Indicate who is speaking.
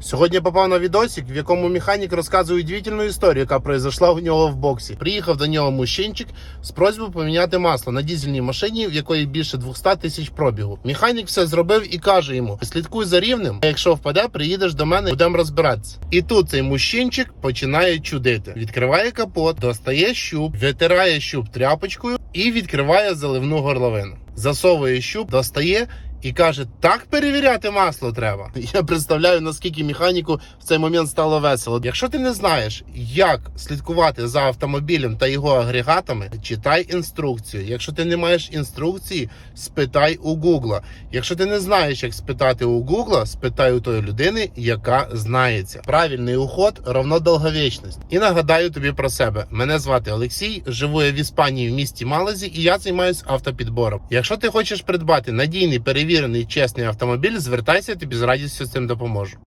Speaker 1: Сьогодні попав на відосик, в якому механік розказує удивительну історію, яка произошла у нього в боксі. Приїхав до нього мужчинчик з просьбою поміняти масло на дізельній машині, в якої більше 200 тисяч пробігу. Механік все зробив і каже йому: слідкуй за рівнем, а якщо впаде, приїдеш до мене, будемо розбиратися. І тут цей мужчинчик починає чудити. Відкриває капот, достає щуп, витирає щуп тряпочкою і відкриває заливну горловину. Засовує щуп, достає і каже: так перевіряти масло треба. Я представляю, наскільки механіку в цей момент стало весело. Якщо ти не знаєш, як слідкувати за автомобілем та його агрегатами, читай інструкцію. Якщо ти не маєш інструкції, спитай у Гугла. Якщо ти не знаєш, як спитати у Гугла, спитай у тої людини, яка знається. Правильний уход равно довговічність. І нагадаю тобі про себе. Мене звати Олексій, живу я в Іспанії в місті Малазі, і я займаюся автопідбором. Якщо ти хочеш придбати надійний, перевірений, чесний автомобіль, звертайся, тобі з радістю з цим допоможу.